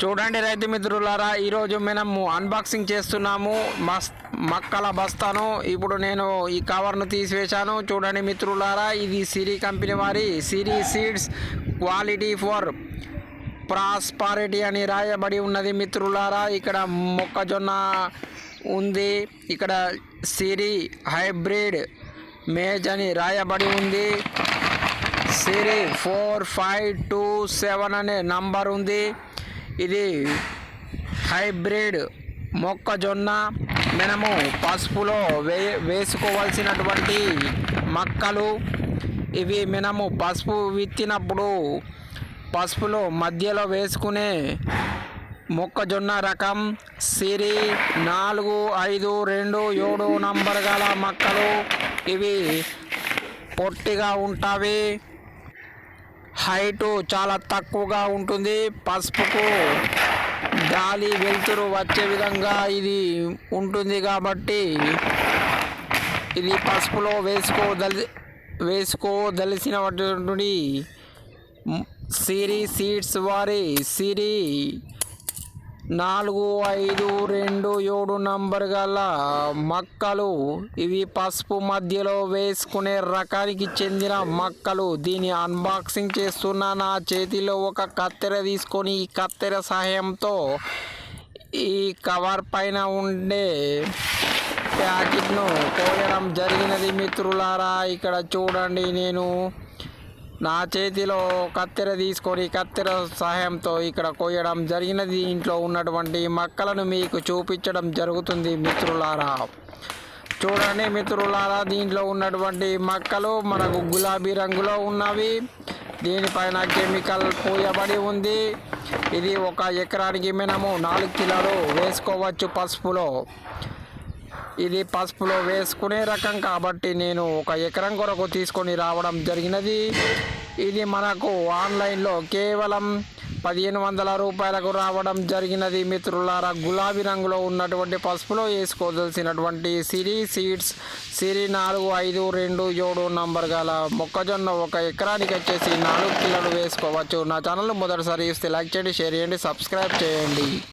చూడండి రైతు మిత్రులారా ఈరోజు మనము అన్బాక్సింగ్ చేస్తున్నాము. మస్ మక్కల బస్తాను. ఇప్పుడు నేను ఈ కవర్ను తీసివేశాను. చూడండి మిత్రులారా ఇది సిరి కంపెనీ వారి Siri seeds quality for prosperity అని రాయబడి ఉన్నది మిత్రులారా. ఇక్కడ మొక్కజొన్న ఉంది. ఇక్కడ సిరి హైబ్రిడ్ మేజ్ అని రాయబడి ఉంది. Siri four five two seven అనే నంబర్ ఉంది. ఇది హైబ్రిడ్ మొక్కజొన్న మనము పసుపులో వే వేసుకోవాల్సినటువంటి మొక్కలు. ఇవి మనము పసుపు విత్తినప్పుడు పసుపులో మధ్యలో వేసుకునే మొక్కజొన్న రకం. సిరి నాలుగు ఐదు రెండు ఏడు నంబర్ గల మొక్కలు. ఇవి పొట్టిగా ఉంటాయి హైటు చాలా తక్కువగా ఉంటుంది. పసుపుకు గాలి వెలుతురు వచ్చే విధంగా ఇది ఉంటుంది కాబట్టి ఇది పసుపులో వేసుకోదలి వేసుకోదలిసినటువంటి సిరి సీడ్స్ వారి సిరి నాలుగు ఐదు రెండు ఏడు నంబర్ గల మొక్కలు. ఇవి పసుపు మధ్యలో వేసుకునే రకానికి చెందిన మొక్కలు. దీని అన్బాక్సింగ్ చేస్తున్న నా చేతిలో ఒక కత్తెర తీసుకొని ఈ కత్తెర సహాయంతో ఈ కవర్ పైన ఉండే ప్యాకెట్ను కోయడం జరిగినది మిత్రులారా. ఇక్కడ చూడండి నేను. నా చేతిలో కత్తెర తీసుకొని కత్తెర సహాయంతో ఇక్కడ కోయడం జరిగినది. ఇంట్లో ఉన్నటువంటి మొక్కలను మీకు చూపించడం జరుగుతుంది మిత్రులారా. చూడండి మిత్రులారా దీంట్లో ఉన్నటువంటి మొక్కలు మనకు గులాబీ రంగులో ఉన్నవి. దీనిపైన కెమికల్ పూయబడి ఉంది. ఇది ఒక ఎకరానికి మనము నాలుగు కిలోలు వేసుకోవచ్చు పసుపులో. ఇది పసుపులో వేసుకునే రకం కాబట్టి నేను ఒక ఎకరం కొరకు తీసుకొని రావడం జరిగినది. ఇది మనకు ఆన్లైన్లో కేవలం పదిహేను వందల రూపాయలకు రావడం జరిగినది. మిత్రులారా గులాబీ రంగులో ఉన్నటువంటి పసుపులో వేసుకోదలసినటువంటి సిరి సీడ్స్ సిరి నాలుగు ఐదు రెండు ఏడు నంబర్ గల మొక్కజొన్న ఒక ఎకరానికి వచ్చేసి నాలుగు కిలోలు వేసుకోవచ్చు. నా ఛానల్ మొదటిసారి ఇస్తే లైక్ చేయండి షేర్ చేయండి సబ్స్క్రైబ్ చేయండి.